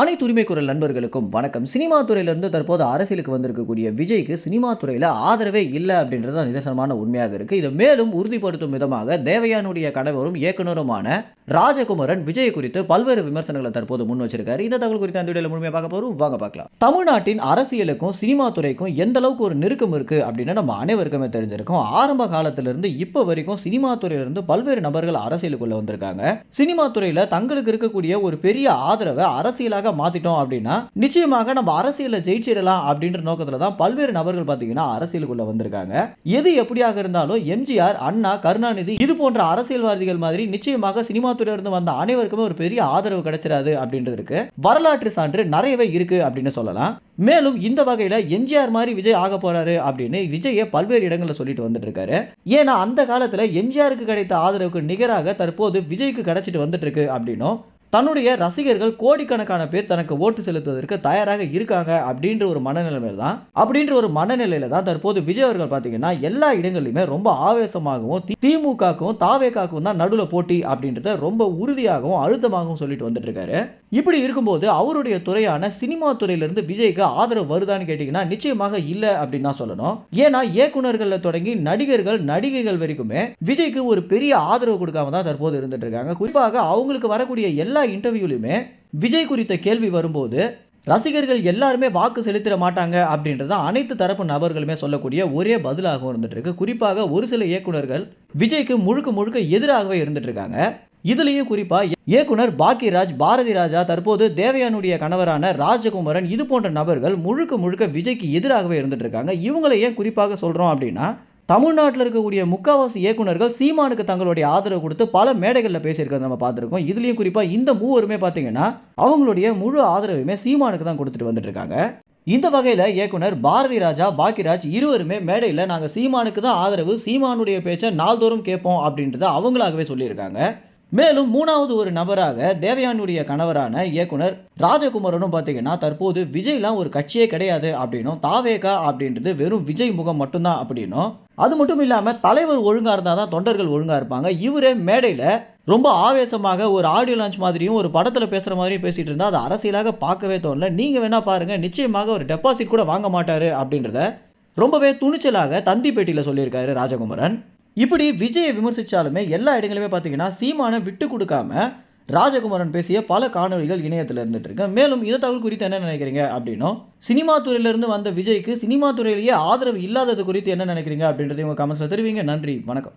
அனைத்து உரிமை குரல் நண்பர்களுக்கும் வணக்கம். சினிமா துறையிலிருந்து தற்போது அரசியலுக்கு வந்திருக்கக்கூடிய விஜய்க்கு சினிமா துறையில் ஆதரவே இல்லை அப்படின்றது நிதர்சனமான உண்மையாக இருக்கு. இதை மேலும் உறுதிப்படுத்தும் விதமாக தேவயானுடைய கணவரும் இயக்குனருமான ராஜகுமரன் விஜய் குறித்து பல்வேறு விமர்சனங்களை தற்போது முன் வச்சிருக்காரு. இந்த தகவல் குறித்து அந்த வீடியோவில் முழுமையாக பார்க்க போறோம். வாங்க பார்க்கலாம். தமிழ்நாட்டின் அரசியலுக்கும் சினிமா துறைக்கும் எந்த அளவுக்கு ஒரு நெருக்கம் இருக்கு அப்படின்னு நம்ம அனைவருக்குமே தெரிஞ்சிருக்கும். ஆரம்ப காலத்திலிருந்து இப்போ வரைக்கும் சினிமா துறையிலிருந்து பல்வேறு நபர்கள் அரசியலுக்குள்ள வந்திருக்காங்க. சினிமா துறையில தங்களுக்கு இருக்கக்கூடிய ஒரு பெரிய ஆதரவை அரசியலாக மாத்திட்டோம் அப்படின்னா நிச்சயமாக நம்ம அரசியல்ல ஜெயிச்சிடலாம் அப்படின்ற நோக்கத்துல தான் பல்வேறு நபர்கள் பாத்தீங்கன்னா அரசியலுக்குள்ள வந்திருக்காங்க. எது எப்படியாக இருந்தாலும் எம்ஜிஆர் அண்ணா கருணாநிதி இது போன்ற அரசியல்வாதிகள் மாதிரி நிச்சயமாக சினிமா துறையிலிருந்து வந்த அனைவருக்குமே ஒரு பெரிய ஆதரவு கிடைச்சிடாது அப்படின்றது இருக்கு. வரலாற்று சான்று நிறையவே இருக்கு அப்படின்னு சொல்லலாம். மேலும் இந்த வகையில எம்ஜிஆர் மாதிரி விஜய் ஆக போறாரு அப்படின்னு விஜயை பல்வேறு இடங்களில் சொல்லிட்டு வந்துட்டு இருக்காரு. ஏன்னா அந்த காலத்துல எம்ஜிஆருக்கு கிடைத்த ஆதரவுக்கு நிகராக தற்போது விஜய்க்கு கிடைச்சிட்டு வந்துட்டு இருக்கு அப்படின்னும் தன்னுடைய ரசிகர்கள் கோடிக்கணக்கான பேர் தனக்கு ஓட்டு செலுத்துவதற்கு தயாராக இருக்காங்க அப்படின்ற ஒரு மனநிலைமையில தான் அப்படின்ற ஒரு மனநிலையில தான் தற்போது விஜய் அவர்கள் பார்த்தீங்கன்னா எல்லா இடங்களிலுமே ரொம்ப ஆவேசமாகவும் தி- திமுகவுக்கும் தாவேக்காக்கும் தான் நடுவில் போட்டி அப்படின்றத ரொம்ப உறுதியாகவும் அழுத்தமாகவும் சொல்லிட்டு வந்துட்டு இருக்காரு இப்படி இருக்கும்போது அவருடைய துறையான சினிமா துறையிலிருந்து விஜய்க்கு ஆதரவு வருதான்னு கேட்டீங்கன்னா நிச்சயமாக இல்லை அப்படின்னு தான் சொல்லணும். ஏன்னா இயக்குனர்கள்ல தொடங்கி நடிகர்கள் நடிகைகள் வரைக்குமே விஜய்க்கு ஒரு பெரிய ஆதரவு கொடுக்காம தான் தற்போது இருந்துட்டு இருக்காங்க குறிப்பாக அவங்களுக்கு வரக்கூடிய எல்லா எல்லா இன்டர்வியூலையுமே விஜய் குறித்த கேள்வி வரும்போது ரசிகர்கள் எல்லாருமே வாக்கு செலுத்திட மாட்டாங்க அப்படின்றத அனைத்து தரப்பு நபர்களுமே சொல்லக்கூடிய ஒரே பதிலாகவும் இருந்துட்டு இருக்கு. குறிப்பாக ஒரு சில இயக்குநர்கள் விஜய்க்கு முழுக்க முழுக்க எதிராகவே இருந்துட்டு இருக்காங்க. இதுலேயும் குறிப்பாக இயக்குனர் பாக்கியராஜ் பாரதி ராஜா தற்போது தேவயானுடைய கணவரான ராஜகுமரன் இது போன்ற நபர்கள் முழுக்க முழுக்க விஜய்க்கு எதிராகவே இருந்துட்டு இருக்காங்க. இவங்களை ஏன் குறிப்பாக சொல்கிறோம் அப்படின்னா தமிழ்நாட்டில் இருக்கக்கூடிய முக்காவாசி இயக்குனர்கள் சீமானுக்கு தங்களுடைய ஆதரவு கொடுத்து பல மேடைகளில் பேசியிருக்கிறத நம்ம பார்த்துருக்கோம். இதுலேயும் குறிப்பாக இந்த மூவருமே பார்த்தீங்கன்னா அவங்களுடைய முழு ஆதரவுமே சீமானுக்கு தான் கொடுத்துட்டு வந்துட்டு இருக்காங்க இந்த வகையில் இயக்குனர் பாரதி ராஜா பாக்கியராஜ் இருவருமே மேடையில் நாங்கள் சீமானுக்கு தான் ஆதரவு சீமானுடைய பேச்சை நாள்தோறும் கேட்போம் அப்படின்றத அவங்களாகவே சொல்லியிருக்காங்க. மேலும் மூணாவது ஒரு நபராக தேவயானுடைய கணவரான இயக்குனர் ராஜகுமரனும் பார்த்தீங்கன்னா தற்போது விஜய்லாம் ஒரு கட்சியே கிடையாது அப்படின்னும் தாவேகா அப்படின்றது வெறும் விஜய் முகம் மட்டும்தான் அப்படின்னும் அது மட்டும் இல்லாமல் தலைவர் ஒழுங்காக இருந்தால் தான் தொண்டர்கள் ஒழுங்காக இருப்பாங்க. இவரே மேடையில் ரொம்ப ஆவேசமாக ஒரு ஆடியோ லான்ச் மாதிரியும் ஒரு படத்தில் பேசுகிற மாதிரியும் பேசிகிட்டு இருந்தால் அது அரசியலாக பார்க்கவே தோணல. நீங்கள் வேணால் பாருங்கள் நிச்சயமாக ஒரு டெபாசிட் கூட வாங்க மாட்டார் அப்படின்றத ரொம்பவே துணிச்சலாக தந்தி பேட்டியில் சொல்லியிருக்காரு ராஜகுமரன். இப்படி விஜயை விமர்சித்தாலுமே எல்லா இடங்களுமே பார்த்தீங்கன்னா சீமானை விட்டு கொடுக்காம ராஜகுமாரன் பேசிய பல காணொளிகள் இணையத்தில் இருந்துட்டு இருக்கு மேலும் இதை தகவல் குறித்து என்ன நினைக்கிறீங்க அப்படின்னும் சினிமா துறையிலிருந்து வந்த விஜய்க்கு சினிமா துறையிலேயே ஆதரவு இல்லாதது குறித்து என்ன நினைக்கிறீங்க அப்படின்றதையும் உங்கள் கமெண்ட்ஸில் தெரிவிங்க. நன்றி வணக்கம்.